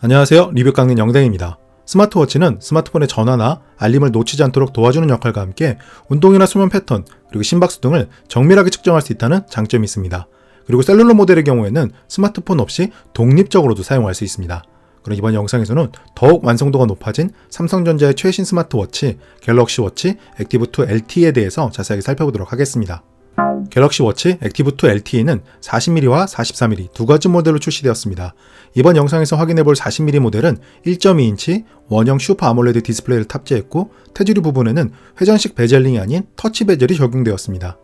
안녕하세요. 리뷰 깎는 영댕입니다. 스마트워치는 스마트폰의 전화나 알림을 놓치지 않도록 도와주는 역할과 함께 운동이나 수면 패턴, 그리고 심박수 등을 정밀하게 측정할 수 있다는 장점이 있습니다. 그리고 셀룰러 모델의 경우에는 스마트폰 없이 독립적으로도 사용할 수 있습니다. 그럼 이번 영상에서는 더욱 완성도가 높아진 삼성전자의 최신 스마트워치 갤럭시 워치 액티브2 LTE에 대해서 자세하게 살펴보도록 하겠습니다. 갤럭시 워치 액티브2 LTE는 40mm와 44mm 두 가지 모델로 출시되었습니다. 이번 영상에서 확인해볼 40mm 모델은 1.2인치 원형 슈퍼 아몰레드 디스플레이를 탑재했고 테두리 부분에는 회전식 베젤링이 아닌 터치 베젤이 적용되었습니다.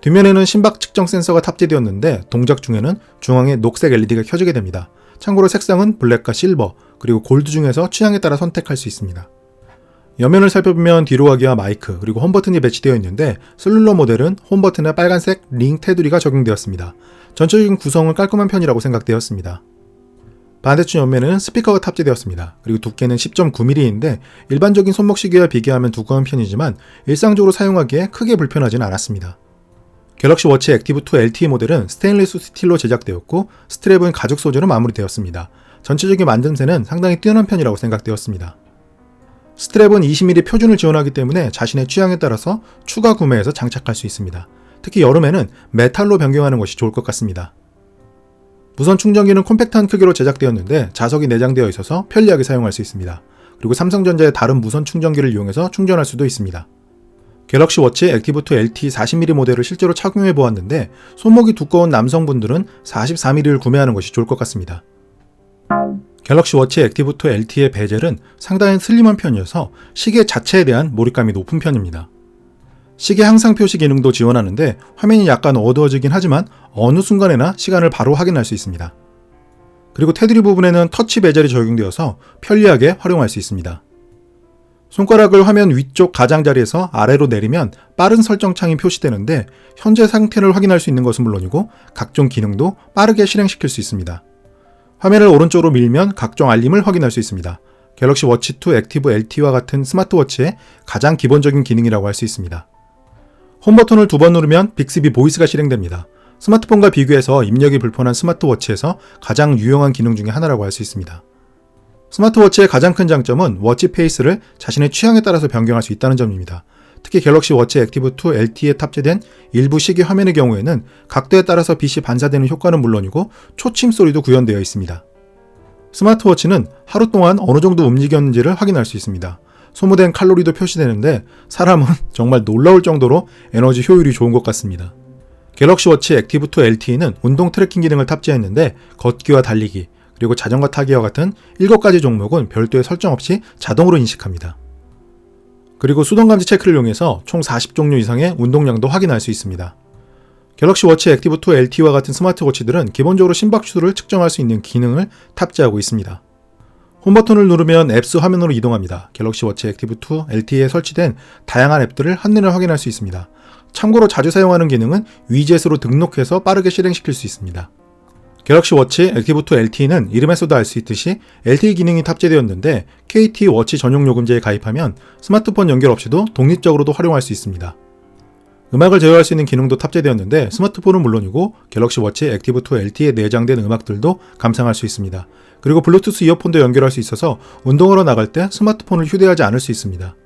뒷면에는 심박 측정 센서가 탑재되었는데 동작 중에는 중앙에 녹색 LED가 켜지게 됩니다. 참고로 색상은 블랙과 실버, 그리고 골드 중에서 취향에 따라 선택할 수 있습니다. 옆면을 살펴보면 뒤로 가기와 마이크, 그리고 홈 버튼이 배치되어 있는데 셀룰러 모델은 홈 버튼에 빨간색 링 테두리가 적용되었습니다. 전체적인 구성은 깔끔한 편이라고 생각되었습니다. 반대쪽 옆면에는 스피커가 탑재되었습니다. 그리고 두께는 10.9mm인데 일반적인 손목 시계와 비교하면 두꺼운 편이지만 일상적으로 사용하기에 크게 불편하지는 않았습니다. 갤럭시 워치 액티브2 LTE 모델은 스테인리스 스틸로 제작되었고 스트랩은 가죽 소재로 마무리되었습니다. 전체적인 만듦새는 상당히 뛰어난 편이라고 생각되었습니다. 스트랩은 20mm 표준을 지원하기 때문에 자신의 취향에 따라서 추가 구매해서 장착할 수 있습니다. 특히 여름에는 메탈로 변경하는 것이 좋을 것 같습니다. 무선 충전기는 콤팩트한 크기로 제작되었는데 자석이 내장되어 있어서 편리하게 사용할 수 있습니다. 그리고 삼성전자의 다른 무선 충전기를 이용해서 충전할 수도 있습니다. 갤럭시 워치 액티브2 LTE 40mm 모델을 실제로 착용해 보았는데 손목이 두꺼운 남성분들은 44mm를 구매하는 것이 좋을 것 같습니다. 갤럭시 워치 액티브 2 LTE의 베젤은 상당히 슬림한 편이어서 시계 자체에 대한 몰입감이 높은 편입니다. 시계 항상 표시 기능도 지원하는데 화면이 약간 어두워지긴 하지만 어느 순간에나 시간을 바로 확인할 수 있습니다. 그리고 테두리 부분에는 터치 베젤이 적용되어서 편리하게 활용할 수 있습니다. 손가락을 화면 위쪽 가장자리에서 아래로 내리면 빠른 설정 창이 표시되는데 현재 상태를 확인할 수 있는 것은 물론이고 각종 기능도 빠르게 실행시킬 수 있습니다. 화면을 오른쪽으로 밀면 각종 알림을 확인할 수 있습니다. 갤럭시 워치 2 액티브 LTE와 같은 스마트워치의 가장 기본적인 기능이라고 할 수 있습니다. 홈 버튼을 두 번 누르면 빅스비 보이스가 실행됩니다. 스마트폰과 비교해서 입력이 불편한 스마트워치에서 가장 유용한 기능 중의 하나라고 할 수 있습니다. 스마트워치의 가장 큰 장점은 워치 페이스를 자신의 취향에 따라서 변경할 수 있다는 점입니다. 특히 갤럭시 워치 액티브 2 LTE에 탑재된 일부 시계 화면의 경우에는 각도에 따라서 빛이 반사되는 효과는 물론이고 초침 소리도 구현되어 있습니다. 스마트워치는 하루 동안 어느 정도 움직였는지를 확인할 수 있습니다. 소모된 칼로리도 표시되는데 사람은 정말 놀라울 정도로 에너지 효율이 좋은 것 같습니다. 갤럭시 워치 액티브2 LTE는 운동 트래킹 기능을 탑재했는데 걷기와 달리기, 그리고 자전거 타기와 같은 7가지 종목은 별도의 설정 없이 자동으로 인식합니다. 그리고 수동 감지 체크를 이용해서 총 40종류 이상의 운동량도 확인할 수 있습니다. 갤럭시 워치 액티브2 LTE와 같은 스마트 워치들은 기본적으로 심박수를 측정할 수 있는 기능을 탑재하고 있습니다. 홈 버튼을 누르면 앱스 화면으로 이동합니다. 갤럭시 워치 액티브2 LTE에 설치된 다양한 앱들을 한눈에 확인할 수 있습니다. 참고로 자주 사용하는 기능은 위젯으로 등록해서 빠르게 실행시킬 수 있습니다. 갤럭시 워치 액티브2 LTE는 이름에서도 알 수 있듯이 LTE 기능이 탑재되었는데 KT 워치 전용 요금제에 가입하면 스마트폰 연결 없이도 독립적으로도 활용할 수 있습니다. 음악을 제어할 수 있는 기능도 탑재되었는데 스마트폰은 물론이고 갤럭시 워치 액티브2 LTE에 내장된 음악들도 감상할 수 있습니다. 그리고 블루투스 이어폰도 연결할 수 있어서 운동하러 나갈 때 스마트폰을 휴대하지 않을 수 있습니다.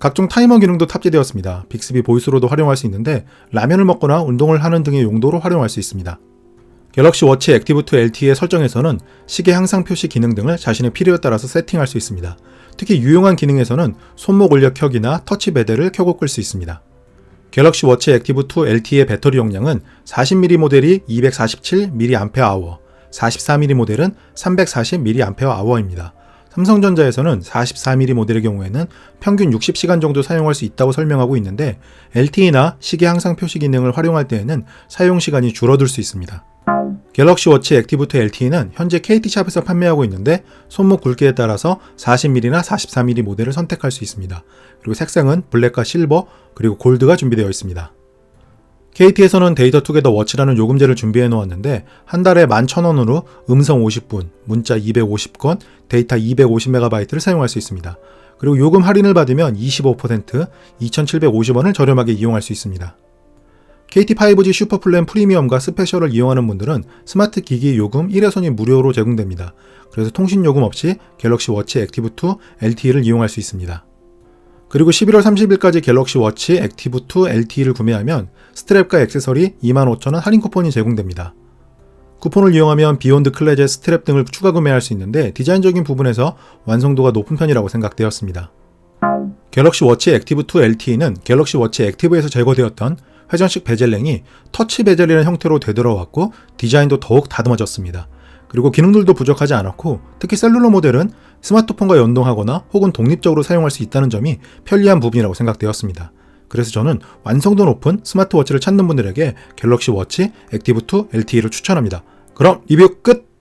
각종 타이머 기능도 탑재되었습니다. 빅스비 보이스로도 활용할 수 있는데 라면을 먹거나 운동을 하는 등의 용도로 활용할 수 있습니다. 갤럭시 워치 액티브2 LTE의 설정에서는 시계 항상 표시 기능 등을 자신의 필요에 따라서 세팅할 수 있습니다. 특히 유용한 기능에서는 손목 올려 켜기나 터치 베델을 켜고 끌 수 있습니다. 갤럭시 워치 액티브2 LTE의 배터리 용량은 40mm 모델이 247mAh, 44mm 모델은 340mAh입니다. 삼성전자에서는 44mm 모델의 경우에는 평균 60시간 정도 사용할 수 있다고 설명하고 있는데 LTE나 시계 항상 표시 기능을 활용할 때에는 사용 시간이 줄어들 수 있습니다. 갤럭시 워치 액티브2 LTE는 현재 KT샵에서 판매하고 있는데 손목 굵기에 따라서 40mm나 44mm 모델을 선택할 수 있습니다. 그리고 색상은 블랙과 실버 그리고 골드가 준비되어 있습니다. KT에서는 데이터 투게더 워치라는 요금제를 준비해 놓았는데 한 달에 11,000원으로 음성 50분, 문자 250건, 데이터 250MB를 사용할 수 있습니다. 그리고 요금 할인을 받으면 25%, 2,750원을 저렴하게 이용할 수 있습니다. KT 5G 슈퍼플랜 프리미엄과 스페셜을 이용하는 분들은 스마트 기기 요금 1회선이 무료로 제공됩니다. 그래서 통신 요금 없이 갤럭시 워치 액티브 2 LTE를 이용할 수 있습니다. 그리고 11월 30일까지 갤럭시 워치 액티브 2 LTE를 구매하면 스트랩과 액세서리 25,000원 할인 쿠폰이 제공됩니다. 쿠폰을 이용하면 비욘드 클래젯 스트랩 등을 추가 구매할 수 있는데 디자인적인 부분에서 완성도가 높은 편이라고 생각되었습니다. 갤럭시 워치 액티브 2 LTE는 갤럭시 워치 액티브에서 제거되었던 회전식 베젤랭이 터치 베젤이라는 형태로 되돌아왔고 디자인도 더욱 다듬어졌습니다. 그리고 기능들도 부족하지 않았고 특히 셀룰러 모델은 스마트폰과 연동하거나 혹은 독립적으로 사용할 수 있다는 점이 편리한 부분이라고 생각되었습니다. 그래서 저는 완성도 높은 스마트워치를 찾는 분들에게 갤럭시 워치 액티브 2 LTE를 추천합니다. 그럼 리뷰 끝!